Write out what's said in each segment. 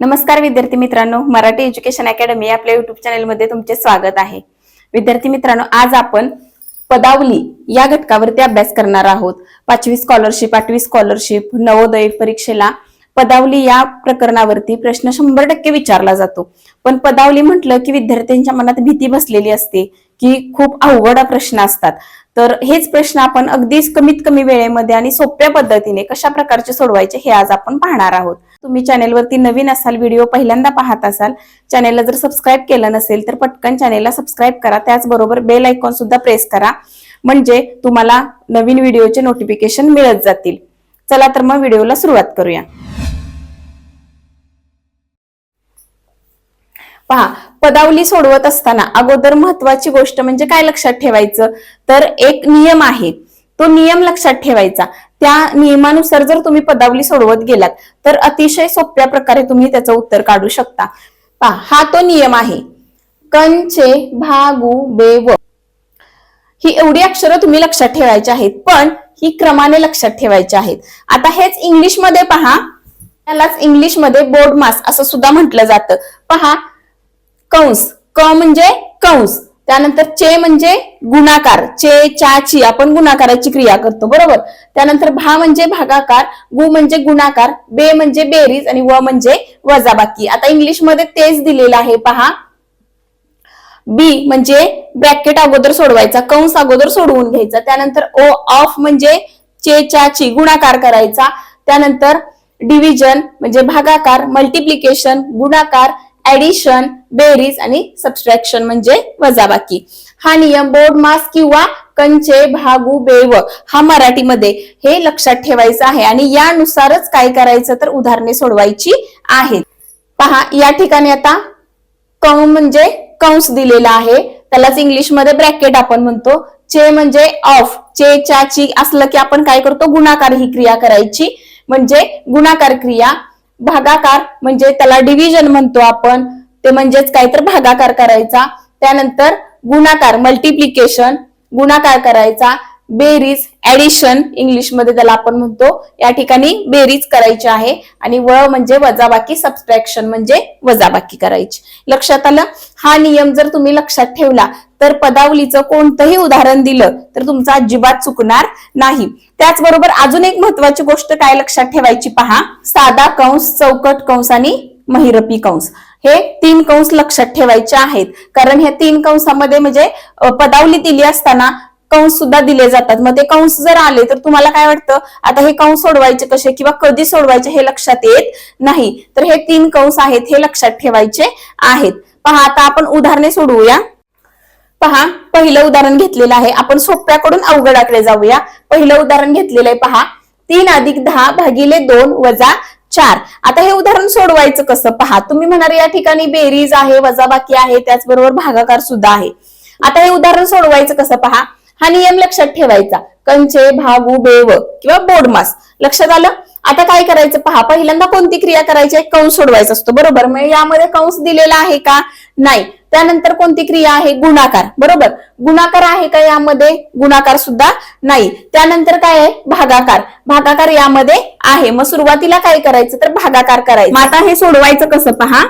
नमस्कार विद्यार्थी मित्रांनो मराठी एज्युकेशन अकॅडमी आपल्या युट्यूब चॅनलमध्ये तुमचे स्वागत आहे. विद्यार्थी मित्रांनो आज आपण पदावली या घटकावरती अभ्यास करणार आहोत. पाचवी स्कॉलरशिप आठवी स्कॉलरशिप नवोदय परीक्षेला पदावली या प्रकरणावरती प्रश्न शंभर टक्के विचारला जातो. पण पदावली म्हटलं की विद्यार्थ्यांच्या मनात भीती बसलेली असते की खूप अवघड प्रश्न असतात. तर हेच प्रश्न आपण अगदीच कमीत कमी वेळेमध्ये आणि सोप्या पद्धतीने कशा प्रकारचे सोडवायचे हे आज आपण पाहणार आहोत. तुम्ही चॅनेलवरती नवीन असाल व्हिडिओ पहिल्यांदा पाहत असाल चॅनेलला जर सबस्क्राईब केलं नसेल तर पटकन चॅनेलला सबस्क्राईब करा. त्याचबरोबर बेल आयकॉन सुद्धा प्रेस करा. म्हणजे तुम्हाला नवीन व्हिडिओचे नोटिफिकेशन मिळत जातील. चला तर मग व्हिडिओला सुरुवात करूया. पहा पदावली सोडवत असताना अगोदर महत्वाची गोष्ट म्हणजे काय लक्षात ठेवायचं? तर एक नियम आहे. तो नियम लक्षात ठेवायचा. त्या नियमानुसार जर तुम्ही पदावली सोडवत गेलात तर अतिशय सोप्या प्रकारे तुम्ही त्याचं उत्तर काढू शकता. पहा हा तो नियम आहे. कंचे भागू बेव ही एवढी अक्षरं तुम्ही लक्षात ठेवायची आहेत पण ही क्रमाने लक्षात ठेवायची आहेत. आता हेच इंग्लिशमध्ये पहा. त्यालाच इंग्लिशमध्ये बोर्ड मास असं सुद्धा म्हटलं जातं. पहा कंस. क म्हणजे कंस. त्यानंतर चे म्हणजे गुणाकार. चे चाची आपण गुणाकाराची क्रिया करतो बरोबर? त्यानंतर भा म्हणजे भागाकार गु म्हणजे गुणाकार बे म्हणजे बेरीज आणि व म्हणजे वजाबाकी. आता इंग्लिशमध्ये तेच दिलेलं आहे पहा. बी म्हणजे ब्रॅकेट अगोदर सोडवायचा कंस अगोदर सोडवून घ्यायचा. त्यानंतर ओ ऑफ म्हणजे चे ची गुणाकार करायचा. त्यानंतर डिव्हिजन म्हणजे भागाकार मल्टिप्लिकेशन गुणाकार ऍडिशन बेरीज आणि सबस्ट्रॅक्शन म्हणजे वजाबाकी. हा नियम बोर्ड मास किंवा कंचे भागू बेव हा मराठीमध्ये हे लक्षात ठेवायचं आहे आणि यानुसारच काय करायचं तर उदाहरणे सोडवायची आहेत. पहा या ठिकाणी आता कौ म्हणजे कंस दिलेला आहे. त्यालाच इंग्लिशमध्ये ब्रॅकेट आपण म्हणतो. चे म्हणजे ऑफ चे ची असलं की आपण काय करतो? गुणाकार ही क्रिया करायची. म्हणजे गुणाकार क्रिया भागाकार म्हणजे त्याला डिव्हिजन म्हणतो आपण. ते म्हणजेच काय तर भागाकार करायचा. त्यानंतर गुणाकार मल्टिप्लिकेशन गुणाकार करायचा. बेरीज ऍडिशन इंग्लिशमध्ये त्याला आपण म्हणतो या ठिकाणी बेरीज करायची आहे. आणि व म्हणजे वजाबाकी सबस्ट्रॅक्शन म्हणजे वजाबाकी करायची. लक्षात आलं? हा नियम जर तुम्ही लक्षात ठेवला तर पदावलीचं कोणतंही उदाहरण दिलं तर तुमचा अजिबात चुकणार नाही. त्याचबरोबर अजून एक महत्वाची गोष्ट काय लक्षात ठेवायची पहा? साधा कंस चौकट कंस आणि महिरपी कंस. हे तीन कंस लक्षात ठेवायचे आहेत. कारण ह्या तीन कंसामध्ये म्हणजे पदावली दिली असताना कंस सुद्धा दिले जातात. मग ते कंस जर आले तर तुम्हाला काय वाटतं? आता हे कंस सोडवायचे कसे किंवा कधी सोडवायचे हे लक्षात येत नाही. तर हे तीन कंस आहेत हे लक्षात ठेवायचे आहेत. पहा आता आपण उदाहरणे सोडवूया. पहा पहिलं उदाहरण घेतलेलं आहे. आपण सोप्याकडून अवघडाकडे जाऊया. पहिलं उदाहरण घेतलेलं आहे पहा. तीन अधिक दहा भागिले दोन वजा चार. आता हे उदाहरण सोडवायचं कसं? पहा तुम्ही म्हणाल या ठिकाणी बेरीज आहे वजाबाकी आहे त्याचबरोबर भागाकार सुद्धा आहे. आता हे उदाहरण सोडवायचं कसं? पहा हा नियम लक्षात ठेवायचा. कंचे भागू बेव किंवा बोडमास. लक्षात आलं? आता काय करायचं? पहा पहिल्यांदा कोणती क्रिया करायची? आहे कंस सोडवायचा असतो. बरोबर? मग यामध्ये कंस दिलेला आहे का? नाही. त्यानंतर कोणती क्रिया आहे? गुणाकार. बरोबर? गुणाकार आहे का यामध्ये? गुणाकार सुद्धा नाही. त्यानंतर काय आहे? भागाकार. भागाकार यामध्ये आहे. मग सुरुवातीला काय करायचं? तर भागाकार करायचं. मग आता हे सोडवायचं कसं? पहा.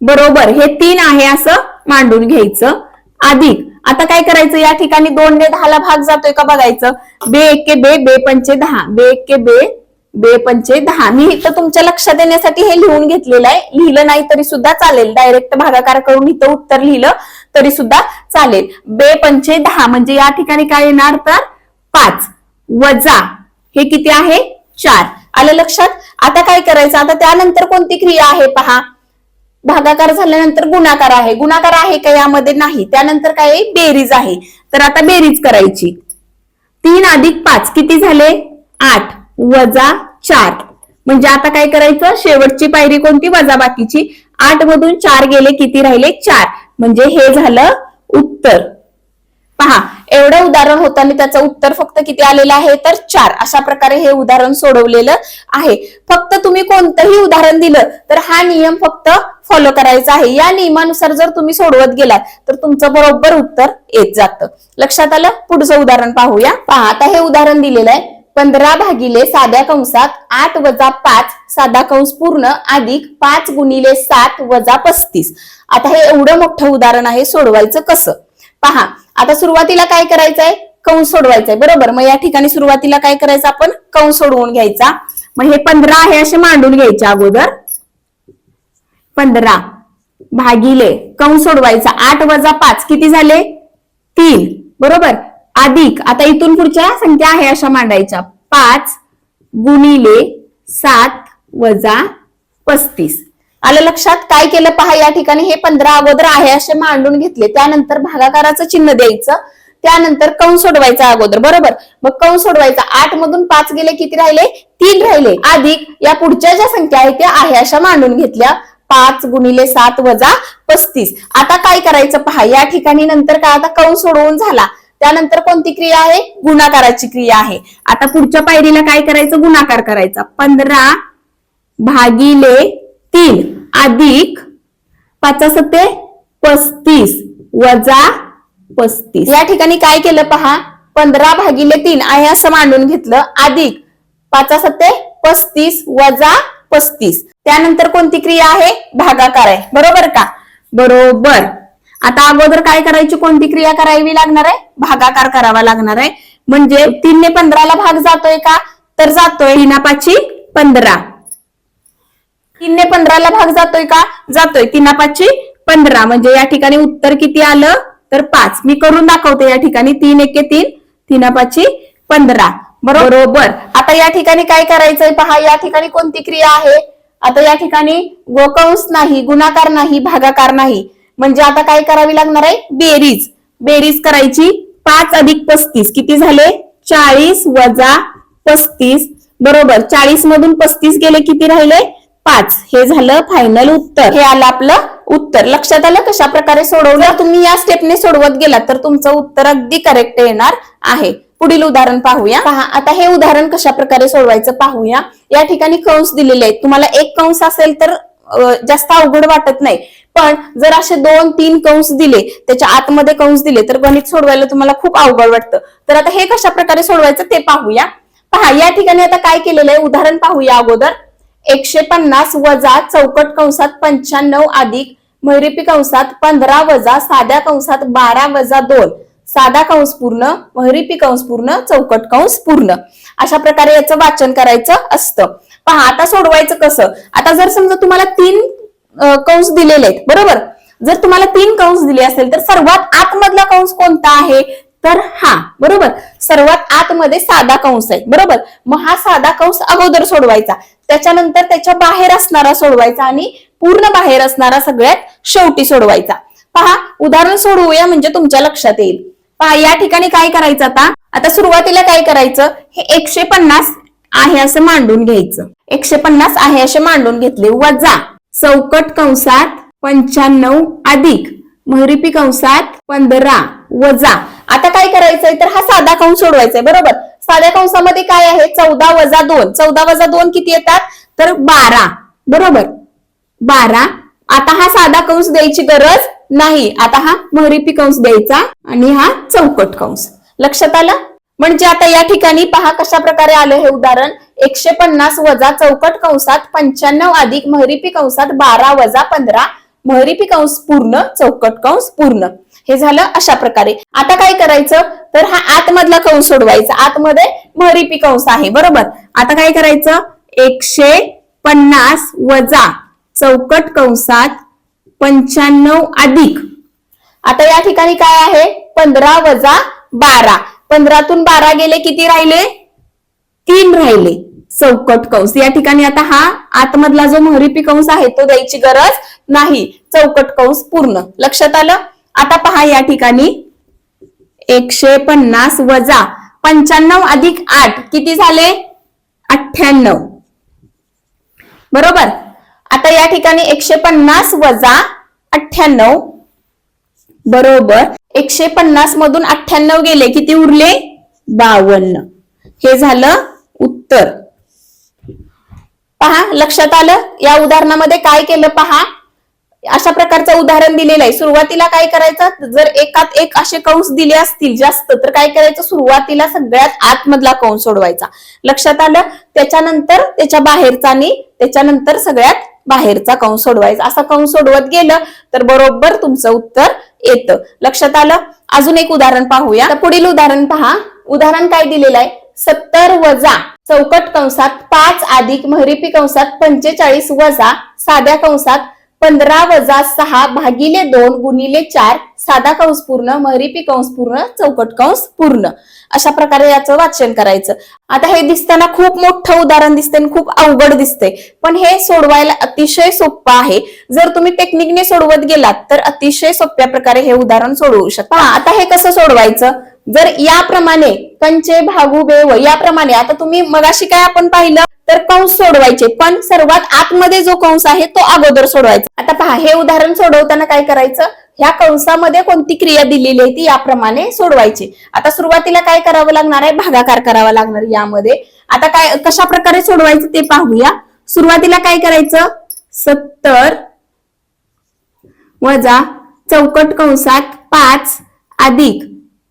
बरोबर? हे तीन आहे असं मांडून घ्यायचं. अधिक आता काय करायचं? या ठिकाणी दोन ने दहाला भाग जातोय का बघायचं? बे एके बे बे पंचे दहा. बे एके बे बे पंचे दहा. मी इथं तुमच्या लक्षात येण्यासाठी हे लिहून घेतलेलं आहे. लिहिलं नाही तरी सुद्धा चालेल. डायरेक्ट भागाकार करून इथं उत्तर लिहिलं तरी सुद्धा चालेल. बे पंचे दहा म्हणजे या ठिकाणी काय येणार तर? पाच. वजा. हे किती आहे? चार. आलं लक्षात? आता काय करायचं? आता त्यानंतर कोणती क्रिया आहे? पहा. भागाकार झाल्यानंतर गुणाकार आहे. गुणाकार आहे का यामध्ये नाही. त्यानंतर काय आहे? बेरीज आहे. तर आता बेरीज करायची. तीन अधिक पाच किती झाले? आठ. वजा चार. म्हणजे आता काय करायचं? शेवटची पायरी कोणती? वजा बाकीची. आठ मधून चार गेले किती राहिले? चार. म्हणजे हे झालं उत्तर. पहा एवढं उदाहरण होताना त्याचं उत्तर फक्त किती आलेलं आहे? तर चार. अशा प्रकारे हे उदाहरण सोडवलेलं आहे. फक्त तुम्ही कोणतंही उदाहरण दिलं तर हा नियम फक्त फॉलो करायचा आहे. या नियमानुसार जर तुम्ही सोडवत गेलात तर तुमचं बरोबर उत्तर येत जातं. लक्षात आलं? पुढचं उदाहरण पाहूया. पहा आता हे उदाहरण दिलेलं आहे. पंधरा भागिले साध्या कंसात आठ वजा पाच साधा कंस पूर्ण अधिक पाच गुणिले सात वजा पस्तीस. आता हे एवढं मोठं उदाहरण आहे सोडवायचं कसं? पहा आता सुरुवातीला काय करायचंय? कंस सोडवायचंय. बरोबर? मग या ठिकाणी सुरुवातीला काय करायचं आपण? कंस सोडवून घ्यायचा. मग हे पंधरा आहे असे मांडून घ्यायचे अगोदर. पंधरा. भागिले कंस सोडवायचा. आठ वजा पाच किती झाले? तीन. बरोबर? अधिक. आता इथून पुढच्या संख्या आहे अशा मांडायच्या. पाच गुणिले सात वजा पस्तीस. आलं लक्षात? काय केलं पहा या ठिकाणी? हे पंधरा अगोदर आहे असे मांडून घेतले. त्यानंतर भागाकाराचं चिन्ह द्यायचं. त्यानंतर कंस सोडवायचा अगोदर. बरोबर? मग कंस सोडवायचा. आठ मधून पाच गेले किती राहिले? तीन राहिले. अधिक या पुढच्या ज्या संख्या आहेत त्या आहे अशा मांडून घेतल्या. पाच गुणिले सात वजा पस्तीस. आता काय करायचं पहा या ठिकाणी नंतर काय आता कंस सोडवून झाला. त्यानंतर कोणती क्रिया आहे? गुणाकाराची क्रिया आहे. आता पुढच्या पायरीला काय करायचं? गुणाकार करायचा. पंधरा भागिले तीन अधिक पाचा सत्ते पस्तीस वजा पस्तीस. या ठिकाणी काय केलं पहा? पंधरा भागिले तीन आहे असं मांडून घेतलं. अधिक पाचा सत्ते पस्तीस वजा पस्तीस. त्यानंतर कोणती क्रिया आहे? भागाकार आहे. बरोबर का? बरोबर. आता अगोदर काय करायची? कोणती क्रिया करावी लागणार आहे? भागाकार करावा लागणार आहे. म्हणजे तीनने पंधराला भाग जातोय का? तर जातोय हिनापाची पंधरा. तीनने पंधराला भाग जातोय का? जातोय. तीनापाची पंधरा. म्हणजे या ठिकाणी उत्तर किती आलं? तर पाच. मी करून दाखवते या ठिकाणी. तीन एके तीन. तीनापाची पंधरा. बरोबर? आता या ठिकाणी काय करायचंय? पहा या ठिकाणी कोणती क्रिया आहे? आता या ठिकाणी गोकंस नाही गुणाकार नाही भागाकार नाही. म्हणजे आता काय करावी लागणार आहे? बेरीज. बेरीज करायची पाच अधिक पस्तीस. किती झाले? चाळीस वजा पस्तीस. बरोबर. चाळीस मधून पस्तीस गेले किती राहिले? पाच. हे झालं फायनल उत्तर. हे आलं आपलं उत्तर. लक्षात आलं? कशा प्रकारे सोडवलं तुम्ही या स्टेपने सोडवत गेलात तर तुमचं उत्तर अगदी करेक्ट येणार आहे. पुढील उदाहरण पाहूया. पहा आता हे उदाहरण कशा प्रकारे सोडवायचं पाहूया. या ठिकाणी कंस दिलेले आहेत. तुम्हाला एक कंस असेल तर जास्त अवघड वाटत नाही. पण जर असे दोन तीन कंस दिले त्याच्या आतमध्ये कंस दिले तर गणित सोडवायला तुम्हाला खूप अवघड वाटतं. तर आता हे कशा प्रकारे सोडवायचं ते पाहूया. पहा या ठिकाणी आता काय केलेलं आहे? उदाहरण पाहूया अगोदर. एकशे पन्नास वजा चौकट कंसात पंच्याण्णव अधिक मैरिपी कंसात पंधरा वजा साध्या कंसात बारा वजा दोन. साधा कंस पूर्ण महिरिपी कंस पूर्ण चौकट कंस पूर्ण. अशा प्रकारे याचं वाचन करायचं असतं. पहा आता सोडवायचं कसं? आता जर समजा तुम्हाला तीन कंस दिलेले आहेत बरोबर? जर तुम्हाला तीन कंस दिले असेल तर सर्वात आतमधला कंस कोणता आहे? तर हा बरोबर? सर्वात आतमध्ये साधा कंस आहे बरोबर? मग हा साधा कंस अगोदर सोडवायचा. त्याच्यानंतर त्याच्या बाहेर असणारा सोडवायचा आणि पूर्ण बाहेर असणारा सगळ्यात शेवटी सोडवायचा. पहा उदाहरण सोडवूया म्हणजे तुमच्या लक्षात येईल. पहा या ठिकाणी काय करायचं आता? आता सुरुवातीला काय करायचं? हे एकशे पन्नास आहे असं मांडून घ्यायचं. एकशे पन्नास आहे असे मांडून घेतले. वजा चौकट कंसात पंच्याण्णव अधिक. महिरिपी कंसात पंधरा. वजा. आता काय करायचंय? तर हा साधा कंस सोडवायचा आहे बरोबर? साध्या कंसामध्ये काय आहे? चौदा वजा दोन. चौदा वजा दोन किती येतात? तर बारा. बरोबर? बारा. आता हा साधा कंस द्यायची गरज नाही आता हा महरीपी कंस द्यायचा आणि हा चौकट कंस. लक्षात आलं? म्हणजे आता या ठिकाणी पहा कशा प्रकारे आलं हे उदाहरण. एकशे पन्नास वजा चौकट कंसात पंच्याण्णव अधिक महरीपी कंसात बारा वजा पंधरा. महरीपी कंस पूर्ण चौकट कंस पूर्ण. हे झालं अशा प्रकारे. आता काय करायचं? तर हा आतमधला कंस सोडवायचा. आतमध्ये महरीपी कंस आहे बरोबर? आता काय करायचं? एकशे पन्नास वजा चौकट कंसात पंच्याण्णव अधिक. आता या ठिकाणी काय आहे? पंधरा वजा बारा. पंधरातून बारा गेले किती राहिले? तीन राहिले. चौकट कंस. या ठिकाणी आता हा आतमधला जो महिरिपी कंस आहे तो द्यायची गरज नाही. चौकट कंस पूर्ण. लक्षात आलं? आता पहा या ठिकाणी. एकशे पन्नास वजा पंच्याण्णव अधिक आठ. किती झाले? अठ्ठ्याण्णव. बरोबर? आता या ठिकाणी एकशे पन्नास वजा अठ्ठ्याण्णव. बरोबर. एकशे पन्नास मधून अठ्ठ्याण्णव गेले किती उरले? बावन्न. हे झालं उत्तर. पहा लक्षात आलं? या उदाहरणामध्ये काय केलं पहा? अशा प्रकारचं उदाहरण दिलेलं आहे. सुरुवातीला काय करायचं? जर एकात एक असे कंस दिले असतील जास्त तर काय करायचं? सुरुवातीला सगळ्यात आतमधला कंस सोडवायचा. लक्षात आलं? त्याच्यानंतर त्याच्या बाहेरचा आणि त्याच्यानंतर सगळ्यात बाहेरचा कंस सोडवायचा. असा कंस सोडवत गेलं तर बरोबर तुमचं उत्तर येतं. लक्षात आलं? अजून एक उदाहरण पाहूया. पुढील उदाहरण पहा. उदाहरण काय दिलेलं आहे? सत्तर वजा चौकट कंसात पाच अधिक महरीपी कंसात पंचेचाळीस वजा साध्या कंसात पंधरा वजा सहा भागिले दोन गुणिले चार साधा कंस पूर्ण महरीपी कंस पूर्ण चौकट कंस पूर्ण. अशा प्रकारे याचं वाचन करायचं. आता हे दिसताना खूप मोठं उदाहरण दिसतंय आणि खूप अवघड दिसते पण हे सोडवायला अतिशय सोपं आहे. जर तुम्ही टेक्निकने सोडवत गेलात तर अतिशय सोप्या प्रकारे हे उदाहरण सोडवू शकता. आता हे कसं सोडवायचं? जर याप्रमाणे कंचे भागू बेव याप्रमाणे आता तुम्ही मगाशी काय आपण पाहिलं? तर कंस सोडवायचे. पण सर्वात आतमध्ये जो कंस आहे तो अगोदर सोडवायचा. आता पहा हे उदाहरण सोडवताना काय करायचं? ह्या कंसामध्ये कोणती क्रिया दिलेली आहे ती याप्रमाणे सोडवायची. आता सुरुवातीला काय करावं लागणार आहे? भागाकार करावा लागणार यामध्ये. आता काय कशा प्रकारे सोडवायचं ते पाहूया. सुरुवातीला काय करायचं? सत्तर वजा चौकट कंसात पाच अधिक.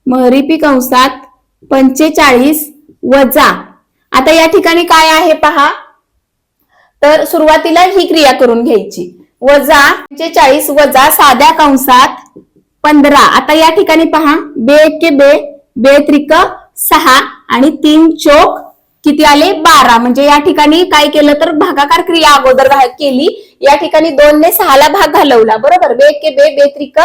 महरीपी कंसात पंचेचाळीस वजा आता या ठिकाणी काय आहे पहा. तर सुरुवातीला ही क्रिया करून घ्यायची. वजा पंचेचाळीस वजा साध्या कंसात पंधरा. आता या ठिकाणी पहा. बे के बे बे त्रिक सहा आणि तीन चोक किती आले? बारा. म्हणजे या ठिकाणी काय केलं तर भागाकार क्रिया अगोदर केली. या ठिकाणी दोन ने सहाला भाग घालवला. बरोबर? बे के बे बे त्रिक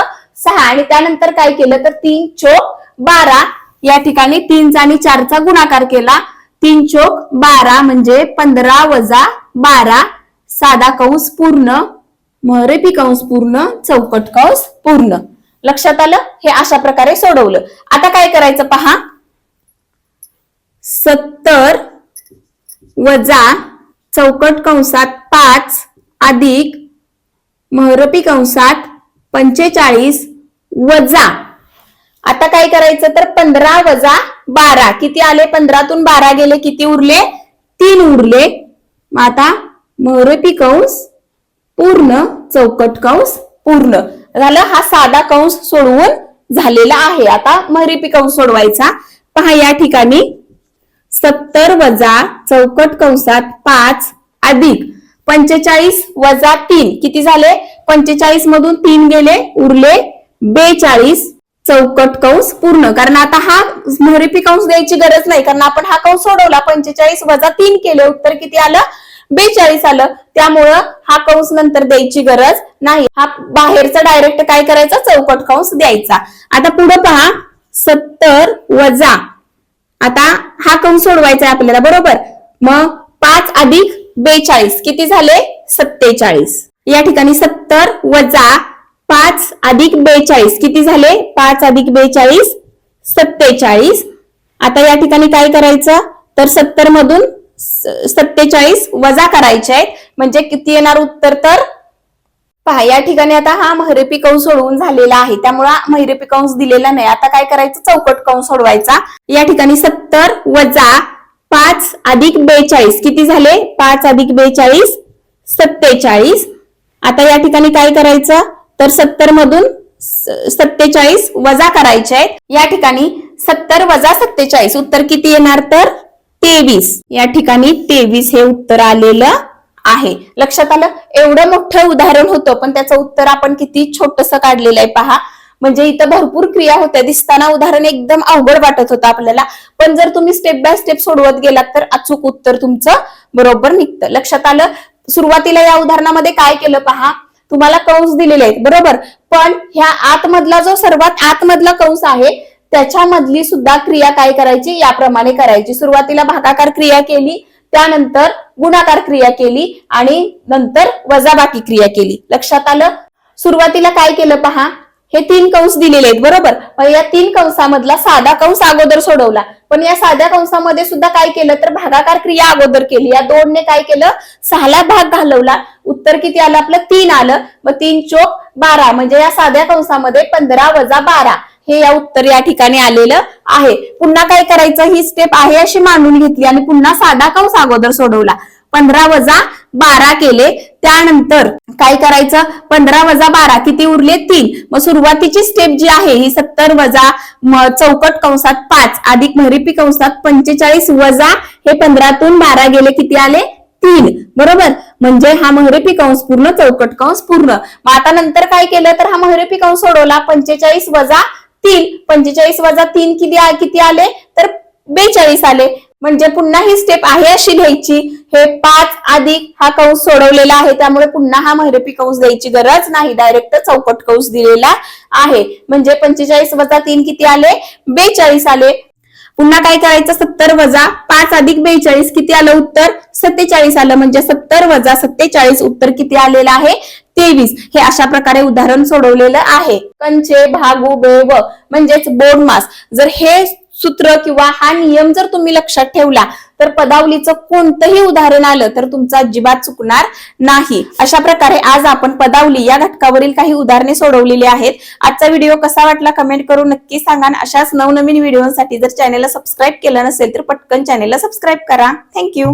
सहा. आणि त्यानंतर काय केलं तर तीन चोक बारा. या ठिकाणी तीनचा आणि चारचा गुणाकार केला. तीन चोक बारा म्हणजे पंधरा वजा बारा. साधा कंस पूर्ण महरेपी कंस पूर्ण चौकट कंस पूर्ण. लक्षात आलं? हे अशा प्रकारे सोडवलं. आता काय करायचं पहा? सत्तर वजा चौकट कंसात पाच अधिक महरपी कंसात पंचेचाळीस वजा आता काय करायचं तर पंधरा वजा बारा. किती आले? पंधरातून बारा गेले किती उरले? तीन उरले. मग आता महरपी कंस पूर्ण चौकट कंस पूर्ण. झालं हा साधा कंस सोडवून झालेला आहे. आता महरिपी कंस सोडवायचा. पहा या ठिकाणी सत्तर वजा चौकट कंसात पाच अधिक पंचेचाळीस वजा तीन. किती झाले? पंचेचाळीस मधून तीन गेले उरले बेचाळीस. चौकट कंस पूर्ण. कारण आता हा महरिपी कंस द्यायची गरज नाही. कारण आपण हा कंस सोडवला पंचेचाळीस वजा तीन केले. उत्तर किती आलं? बेचाळीस आलं. त्यामुळं हा कंस नंतर द्यायची गरज नाही. हा बाहेरचा डायरेक्ट काय करायचा? चौकट कंस द्यायचा. आता पुढे पहा. सत्तर वजा. आता हा कंस सोडवायचा आहे आपल्याला. बरोबर? मग पाच अधिक बेचाळीस. किती झाले? सत्तेचाळीस. या ठिकाणी सत्तर वजा पाच अधिक बेचाळीस. किती झाले? पाच अधिक बेचाळीस सत्तेचाळीस. आता या ठिकाणी काय करायचं? तर सत्तर मधून सत्तेचाळीस वजा करायचे आहेत. म्हणजे किती येणार उत्तर तर? पहा या ठिकाणी आता हा महिरपी कंस सोडवून झालेला आहे. त्यामुळे महिरपी कंस दिलेला नाही. आता काय करायचं? चौकट कंस सोडवायचा. या ठिकाणी सत्तर वजा पाच अधिक बेचाळीस. किती झाले? पाच अधिक बेचाळीस सत्तेचाळीस. आता या ठिकाणी काय करायचं? तर सत्तर मधून सत्तेचाळीस वजा करायचे आहेत. या ठिकाणी सत्तर वजा सत्तेचाळीस उत्तर किती येणार तर? तेवीस. या ठिकाणी तेवीस हे उत्तर आलेलं आहे. लक्षात आलं? एवढं मोठं उदाहरण होतं पण त्याचं उत्तर आपण किती छोटस काढलेलं आहे पहा. म्हणजे इथं भरपूर क्रिया होत्या. दिसताना उदाहरण एकदम अवघड वाटत होतं आपल्याला. पण जर तुम्ही स्टेप बाय स्टेप सोडवत गेलात तर अचूक उत्तर तुमचं बरोबर निघतं. लक्षात आलं? सुरुवातीला या उदाहरणामध्ये काय केलं पहा? तुम्हाला कंस दिलेले आहेत बरोबर? पण ह्या आतमधला जो सर्वात आतमधला कंस आहे त्याच्यामधली सुद्धा क्रिया काय करायची? याप्रमाणे करायची. सुरुवातीला भागाकार क्रिया केली त्यानंतर गुणाकार क्रिया केली आणि नंतर वजाबाकी क्रिया केली. लक्षात आलं? सुरुवातीला काय केलं पहा? हे तीन कंस दिलेले आहेत बरोबर? या तीन कंसामधला साधा कंस अगोदर सोडवला. पण या साध्या कंसामध्ये सुद्धा काय केलं? तर भागाकार क्रिया अगोदर केली. या दोनने काय केलं? सहाला भाग घालवला. उत्तर किती आलं आपलं? तीन आलं. मग तीन चोक बारा. म्हणजे या साध्या कंसामध्ये पंधरा वजा बारा हे या उत्तर या ठिकाणी आलेलं आहे. पुन्हा काय करायचं? ही स्टेप आहे अशी मानून घेतली आणि पुन्हा साधा कंस अगोदर सोडवला. पंधरा वजा बारा केले. त्यानंतर काय करायचं? पंधरा वजा बारा किती उरले? तीन. मग सुरुवातीची स्टेप जी आहे ही सत्तर वजा चौकट कंसात पाच. अधिक महिरपी कंसात पंचेचाळीस वजा हे पंधरातून बारा गेले. किती आले? तीन. बरोबर? म्हणजे हा महरेपी कंस पूर्ण चौकट कंस पूर्ण. मग आता नंतर काय केलं तर हा महरेपी कंस सोडवला. पंचेचाळीस वजा तीन. पंचेचाळीस वजा तीन किती किती आले? तर बेचाळीस आले. म्हणजे पुन्हा ही स्टेप आहे अशी लिहायची हे पाच अधिक हा कंस सोडवलेला आहे. त्यामुळे पुन्हा हा महिरपी कंस द्यायची गरज नाही. डायरेक्ट चौकट कंस दिलेला आहे. म्हणजे पंचेचाळीस वजा तीन किती आले? बेचाळीस आले. पुन्हा काय करायचं? सत्तर वजा पाच अधिक बेचाळीस किती आलं उत्तर? सत्तेचाळीस आलं. म्हणजे सत्तर वजा सत्तेचाळीस उत्तर किती आलेलं आहे? तेवीस. हे अशा प्रकारे उदाहरण सोडवलेलं आहे. कंचे भागू बेव म्हणजेच बोर्ड मास. जर हे सूत्र किंवा हा नियम जर तुम्ही लक्षात ठेवला तर पदावलीचं कोणतंही उदाहरण आलं तर तुमचं अजिबात चुकणार नाही. अशा प्रकारे आज आपण पदावली या घटकावरील काही उदाहरणे सोडवलेली आहेत. आजचा व्हिडिओ कसा वाटला कमेंट करून नक्की सांगा अशाच नवनवीन व्हिडिओसाठी जर चॅनेलला सबस्क्राईब केलं नसेल तर पटकन चॅनेलला सबस्क्राईब करा. थँक्यू